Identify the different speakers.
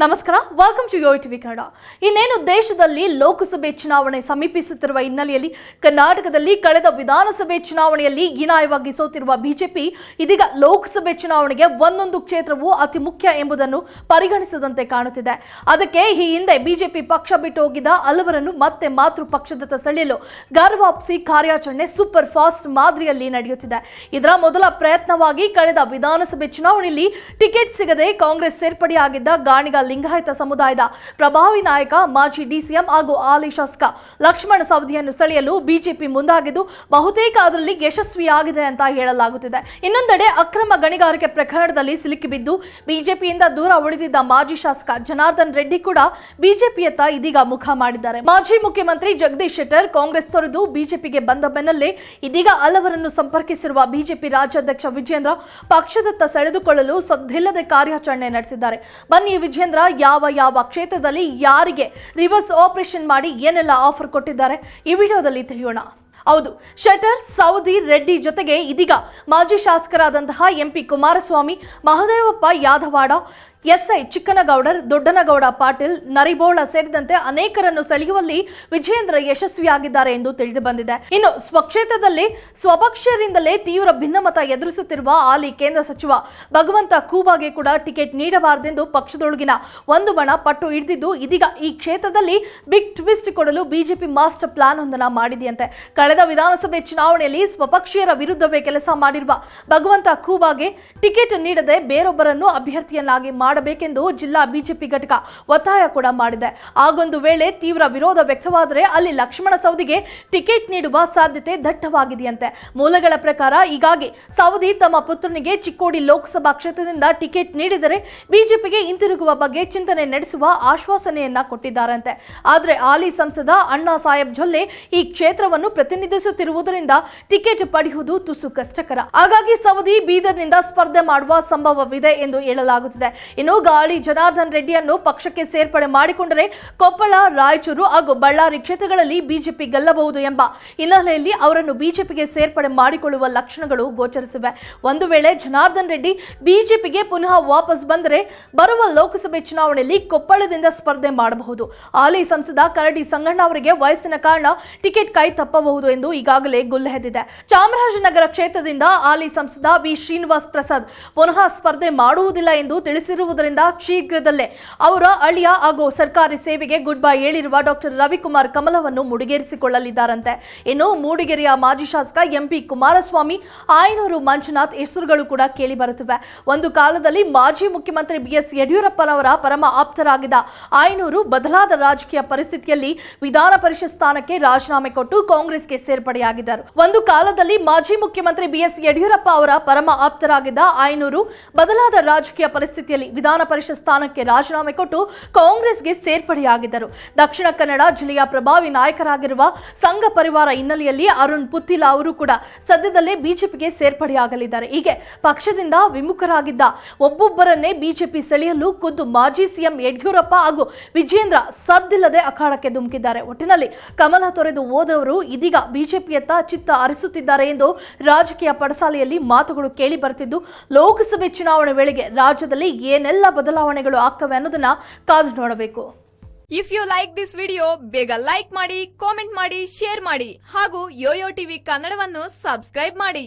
Speaker 1: ನಮಸ್ಕಾರ welcome to Yo TV Kannada ಇನ್ನೇನು ದೇಶದಲ್ಲಿ ಲೋಕಸಭೆ ಚುನಾವಣೆ ಸಮೀಪಿಸುತ್ತಿರುವ ಹಿನ್ನೆಲೆಯಲ್ಲಿ ಕರ್ನಾಟಕದಲ್ಲಿ ಕಳೆದ ವಿಧಾನಸಭೆ ಚುನಾವಣೆಯಲ್ಲಿ ಹೀನಾಯವಾಗಿ ಸೋತಿರುವ ಬಿಜೆಪಿ, ಇದೀಗ ಲೋಕಸಭೆ ಚುನಾವಣೆಗೆ ಒಂದೊಂದು ಕ್ಷೇತ್ರವು ಅತಿ ಮುಖ್ಯ ಎಂಬುದನ್ನು ಪರಿಗಣಿಸದಂತೆ ಕಾಣುತ್ತಿದೆ. ಅದಕ್ಕೆ ಈ ಹಿಂದೆ ಬಿಜೆಪಿ ಪಕ್ಷ ಬಿಟ್ಟು ಹೋಗಿದ್ದ ಹಲವರನ್ನು ಮತ್ತೆ ಮಾತೃ ಪಕ್ಷದತ್ತ ಸೆಳೆಯಲು ಗರ್ವಾಪ್ಸಿ ಕಾರ್ಯಾಚರಣೆ ಸೂಪರ್ ಫಾಸ್ಟ್ ಮಾದರಿಯಲ್ಲಿ ನಡೆಯುತ್ತಿದೆ. ಇದರ ಮೊದಲ ಪ್ರಯತ್ನವಾಗಿ ಕಳೆದ ವಿಧಾನಸಭೆ ಚುನಾವಣೆಯಲ್ಲಿ ಟಿಕೆಟ್ ಸಿಗದೆ ಕಾಂಗ್ರೆಸ್ ಸೇರ್ಪಡೆಯಾಗಿದ್ದ ಗಾಣಿಗ ಲಿಂಗಾಯತ ಸಮುದಾಯದ ಪ್ರಭಾವಿ ನಾಯಕ ಮಾಜಿ ಡಿಸಿಎಂ ಹಾಗೂ ಹಾಲಿ ಶಾಸಕ ಲಕ್ಷ್ಮಣ ಸವದಿಯನ್ನು ಸೆಳೆಯಲು ಬಿಜೆಪಿ ಮುಂದಾಗಿದ್ದು, ಬಹುತೇಕ ಅದರಲ್ಲಿ ಯಶಸ್ವಿಯಾಗಿದೆ ಅಂತ ಹೇಳಲಾಗುತ್ತಿದೆ. ಇನ್ನೊಂದೆಡೆ ಅಕ್ರಮ ಗಣಿಗಾರಿಕೆ ಪ್ರಕರಣದಲ್ಲಿ ಸಿಲುಕಿಬಿದ್ದು ಬಿಜೆಪಿಯಿಂದ ದೂರ ಉಳಿದಿದ್ದ ಮಾಜಿ ಶಾಸಕ ಜನಾರ್ದನ್ ರೆಡ್ಡಿ ಕೂಡ ಬಿಜೆಪಿಯತ್ತ ಇದೀಗ ಮುಖ ಮಾಡಿದ್ದಾರೆ. ಮಾಜಿ ಮುಖ್ಯಮಂತ್ರಿ ಜಗದೀಶ್ ಶೆಟ್ಟರ್ ಕಾಂಗ್ರೆಸ್ ತೊರೆದು ಬಿಜೆಪಿಗೆ ಬಂದ ಬೆನ್ನಲ್ಲೇ ಇದೀಗ ಹಲವರನ್ನು ಸಂಪರ್ಕಿಸಿರುವ ಬಿಜೆಪಿ ರಾಜ್ಯಾಧ್ಯಕ್ಷ ವಿಜೇಂದ್ರ ಪಕ್ಷದತ್ತ ಸೆಳೆದುಕೊಳ್ಳಲು ಸದ್ದಿಲ್ಲದೆ ಕಾರ್ಯಾಚರಣೆ ನಡೆಸಿದ್ದಾರೆ. ಬನ್ನಿ ವಿಜೇಂದ್ರ ಯಾವ ಯಾವ ಕ್ಷೇತ್ರದಲ್ಲಿ ಯಾರಿಗೆ ರಿವರ್ಸ್ ಆಪರೇಷನ್ ಮಾಡಿ ಏನೆಲ್ಲ ಆಫರ್ ಕೊಟ್ಟಿದ್ದಾರೆ ಈ ವಿಡಿಯೋದಲ್ಲಿ ತಿಳಿಯೋಣ. ಹೌದು, ಶಟರ್ ಸೌದಿ ರೆಡ್ಡಿ ಜೊತೆಗೆ ಇದೀಗ ಮಾಜಿ ಶಾಸಕರಾದಂತಹ ಎಂಪಿ ಕುಮಾರಸ್ವಾಮಿ, ಮಹದೇವಪ್ಪ ಯಾದವಾಡ ಎಸ್ಐ ಚಿಕ್ಕನಗೌಡರ್, ದೊಡ್ಡನಗೌಡ ಪಾಟೀಲ್, ನರಿಬೋಳ ಸೇರಿದಂತೆ ಅನೇಕರನ್ನು ಸೆಳೆಯುವಲ್ಲಿ ವಿಜಯೇಂದ್ರ ಯಶಸ್ವಿಯಾಗಿದ್ದಾರೆ ಎಂದು ತಿಳಿದು ಬಂದಿದೆ ಇನ್ನು ಸ್ವಕ್ಷೇತ್ರದಲ್ಲಿ ಸ್ವಪಕ್ಷರಿಂದಲೇ ತೀವ್ರ ಭಿನ್ನಮತ ಎದುರಿಸುತ್ತಿರುವ ಆಲಿ ಕೇಂದ್ರ ಸಚಿವ ಭಗವಂತ ಖೂಬಾಗೆ ಕೂಡ ಟಿಕೆಟ್ ನೀಡಬಾರದೆಂದು ಪಕ್ಷದೊಳಗಿನ ಒಂದು ಬಣ ಪಟ್ಟು ಹಿಡಿದಿದ್ದು, ಇದೀಗ ಈ ಕ್ಷೇತ್ರದಲ್ಲಿ ಬಿಗ್ ಟ್ವಿಸ್ಟ್ ಕೊಡಲು ಬಿಜೆಪಿ ಮಾಸ್ಟರ್ ಪ್ಲಾನ್ ಒಂದನ್ನು ಮಾಡಿದೆಯಂತೆ. ಕಳೆದ ವಿಧಾನಸಭೆ ಚುನಾವಣೆಯಲ್ಲಿ ಸ್ವಪಕ್ಷೀಯರ ವಿರುದ್ಧವೇ ಕೆಲಸ ಮಾಡಿರುವ ಭಗವಂತ ಖೂಬಾಗೆ ಟಿಕೆಟ್ ನೀಡದೆ ಬೇರೊಬ್ಬರನ್ನು ಅಭ್ಯರ್ಥಿಯನ್ನಾಗಿ ಮಾಡಬೇಕೆಂದು ಜಿಲ್ಲಾ ಬಿಜೆಪಿ ಘಟಕ ಒತ್ತಾಯ ಕೂಡ ಮಾಡಿದೆ. ಆಗೊಂದು ವೇಳೆ ತೀವ್ರ ವಿರೋಧ ವ್ಯಕ್ತವಾದರೆ ಅಲ್ಲಿ ಲಕ್ಷ್ಮಣ ಸೌದಿಗೆ ಟಿಕೆಟ್ ನೀಡುವ ಸಾಧ್ಯತೆ ದಟ್ಟವಾಗಿದೆಯಂತೆ. ಮೂಲಗಳ ಪ್ರಕಾರ ಈಗಾಗಿ ಸೌದಿ ತಮ್ಮ ಪುತ್ರನಿಗೆ ಚಿಕ್ಕೋಡಿ ಲೋಕಸಭಾ ಕ್ಷೇತ್ರದಿಂದ ಟಿಕೆಟ್ ನೀಡಿದರೆ ಬಿಜೆಪಿಗೆ ಹಿಂತಿರುಗುವ ಬಗ್ಗೆ ಚಿಂತನೆ ನಡೆಸುವ ಆಶ್ವಾಸನೆಯನ್ನ ಕೊಟ್ಟಿದ್ದಾರಂತೆ. ಆದರೆ ಹಾಲಿ ಸಂಸದ ಅಣ್ಣಾ ಸಾಹೇಬ್ ಜೊಲ್ಲೆ ಈ ಕ್ಷೇತ್ರವನ್ನು ಪ್ರತಿನಿಧಿಸುತ್ತಿರುವುದರಿಂದ ಟಿಕೆಟ್ ಪಡೆಯುವುದು ತುಸು ಕಷ್ಟಕರ. ಹಾಗಾಗಿ ಸೌದಿ ಬೀದರ್ನಿಂದ ಸ್ಪರ್ಧೆ ಮಾಡುವ ಸಂಭವವಿದೆ ಎಂದು ಹೇಳಲಾಗುತ್ತಿದೆ. ಇನ್ನು ಗಾಳಿ ಜನಾರ್ದನ್ ರೆಡ್ಡಿಯನ್ನು ಪಕ್ಷಕ್ಕೆ ಸೇರ್ಪಡೆ ಮಾಡಿಕೊಂಡರೆ ಕೊಪ್ಪಳ, ರಾಯಚೂರು ಹಾಗೂ ಬಳ್ಳಾರಿ ಕ್ಷೇತ್ರಗಳಲ್ಲಿ ಬಿಜೆಪಿ ಗೆಲ್ಲಬಹುದು ಎಂಬ ಹಿನ್ನೆಲೆಯಲ್ಲಿ ಅವರನ್ನು ಬಿಜೆಪಿಗೆ ಸೇರ್ಪಡೆ ಮಾಡಿಕೊಳ್ಳುವ ಲಕ್ಷಣಗಳು ಗೋಚರಿಸಿವೆ. ಒಂದು ವೇಳೆ ಜನಾರ್ದನ್ ರೆಡ್ಡಿ ಬಿಜೆಪಿಗೆ ಪುನಃ ವಾಪಸ್ ಬಂದರೆ ಬರುವ ಲೋಕಸಭೆ ಚುನಾವಣೆಯಲ್ಲಿ ಕೊಪ್ಪಳದಿಂದ ಸ್ಪರ್ಧೆ ಮಾಡಬಹುದು. ಹಾಲಿ ಸಂಸದ ಕರಡಿ ಸಂಗಣ್ಣ ಅವರಿಗೆ ವಯಸ್ಸಿನ ಕಾರಣ ಟಿಕೆಟ್ ಕೈ ತಪ್ಪಬಹುದು ಎಂದು ಈಗಾಗಲೇ ಗುಲ್ಲೆಹೆದ್ದಿದೆ ಚಾಮರಾಜನಗರ ಕ್ಷೇತ್ರದಿಂದ ಹಾಲಿ ಸಂಸದ ವಿ ಶ್ರೀನಿವಾಸ್ ಪ್ರಸಾದ್ ಪುನಃ ಸ್ಪರ್ಧೆ ಮಾಡುವುದಿಲ್ಲ ಎಂದು ತಿಳಿಸಿರುವುದರಿಂದ ಶೀಘ್ರದಲ್ಲೇ ಅವರ ಅಳಿಯ ಹಾಗೂ ಸರ್ಕಾರಿ ಸೇವೆಗೆ ಗುಡ್ ಬೈ ಹೇಳಿರುವ ಡಾಕ್ಟರ್ ರವಿಕುಮಾರ್ ಕಮಲವನ್ನು ಮುಡಿಗೇರಿಸಿಕೊಳ್ಳಲಿದ್ದಾರಂತೆ. ಇನ್ನು ಮೂಡಿಗೆರೆಯ ಮಾಜಿ ಶಾಸಕ ಎಂಪಿ ಕುಮಾರಸ್ವಾಮಿ, ಆಯನೂರು ಮಂಜುನಾಥ್ ಹೆಸರುಗಳು ಕೂಡ ಕೇಳಿ ಬರುತ್ತಿವೆ. ಒಂದು ಕಾಲದಲ್ಲಿ ಮಾಜಿ ಮುಖ್ಯಮಂತ್ರಿ ಬಿಎಸ್ ಯಡಿಯೂರಪ್ಪನವರ ಪರಮ ಆಪ್ತರಾಗಿದ್ದ ಆಯನೂರು ಬದಲಾದ ರಾಜಕೀಯ ಪರಿಸ್ಥಿತಿಯಲ್ಲಿ ವಿಧಾನ ಪರಿಷತ್ ಸ್ಥಾನಕ್ಕೆ ರಾಜೀನಾಮೆ ಕೊಟ್ಟು ಕಾಂಗ್ರೆಸ್ಗೆ ಸೇರ್ಪಡೆಯಾಗಿದ್ದರು. ಒಂದು ಕಾಲದಲ್ಲಿ ಮಾಜಿ ಮುಖ್ಯಮಂತ್ರಿ ಬಿಎಸ್ ಯಡಿಯೂರಪ್ಪ ಅವರ ಪರಮ ಆಪ್ತರಾಗಿದ್ದ ಆಯನೂರು ಬದಲಾದ ರಾಜಕೀಯ ಪರಿಸ್ಥಿತಿಯಲ್ಲಿ ವಿಧಾನ ಪರಿಷತ್ ಸ್ಥಾನಕ್ಕೆ ರಾಜೀನಾಮೆ ಕೊಟ್ಟು ಕಾಂಗ್ರೆಸ್ಗೆ ಸೇರ್ಪಡೆಯಾಗಿದ್ದರು. ದಕ್ಷಿಣ ಕನ್ನಡ ಜಿಲ್ಲೆಯ ಪ್ರಭಾವಿ ನಾಯಕರಾಗಿರುವ ಸಂಘ ಪರಿವಾರ ಹಿನ್ನೆಲೆಯಲ್ಲಿ ಅರುಣ್ ಪುತ್ತಿಲ ಅವರು ಕೂಡ ಸದ್ಯದಲ್ಲೇ ಬಿಜೆಪಿಗೆ ಸೇರ್ಪಡೆಯಾಗಲಿದ್ದಾರೆ. ಹೀಗೆ ಪಕ್ಷದಿಂದ ವಿಮುಖರಾಗಿದ್ದ ಒಬ್ಬೊಬ್ಬರನ್ನೇ ಬಿಜೆಪಿ ಸೆಳೆಯಲು ಖುದ್ದು ಮಾಜಿ ಸಿಎಂ ಯಡಿಯೂರಪ್ಪ ಹಾಗೂ ವಿಜೇಂದ್ರ ಸದ್ದಿಲ್ಲದೆ ಅಖಾಡಕ್ಕೆ ಧುಮುಕಿದ್ದಾರೆ. ಒಟ್ಟಿನಲ್ಲಿ ಕಮಲ ತೊರೆದು ಹೋದವರು ಇದೀಗ ಬಿಜೆಪಿಯತ್ತ ಚಿತ್ತ ಹರಿಸುತ್ತಿದ್ದಾರೆ ಎಂದು ರಾಜಕೀಯ ಪಡಸಾಲೆಯಲ್ಲಿ ಮಾತುಗಳು ಕೇಳಿ ಬರುತ್ತಿದ್ದು, ಲೋಕಸಭೆ ಚುನಾವಣೆ ವೇಳೆಗೆ ರಾಜ್ಯದಲ್ಲಿ ಏನೆಲ್ಲ ಬದಲಾವಣೆಗಳು ಆಗ್ತವೆ ಅನ್ನೋದನ್ನ ಕಾದು ನೋಡಬೇಕು.
Speaker 2: If you like this video ಬೇಗ ಲೈಕ್ ಮಾಡಿ ಕಾಮೆಂಟ್ ಮಾಡಿ ಶೇರ್ ಮಾಡಿ ಹಾಗೂ ಯೋಯೋ ಟಿವಿ ಕನ್ನಡವನ್ನು ಸಬ್ಸ್ಕ್ರೈಬ್ ಮಾಡಿ.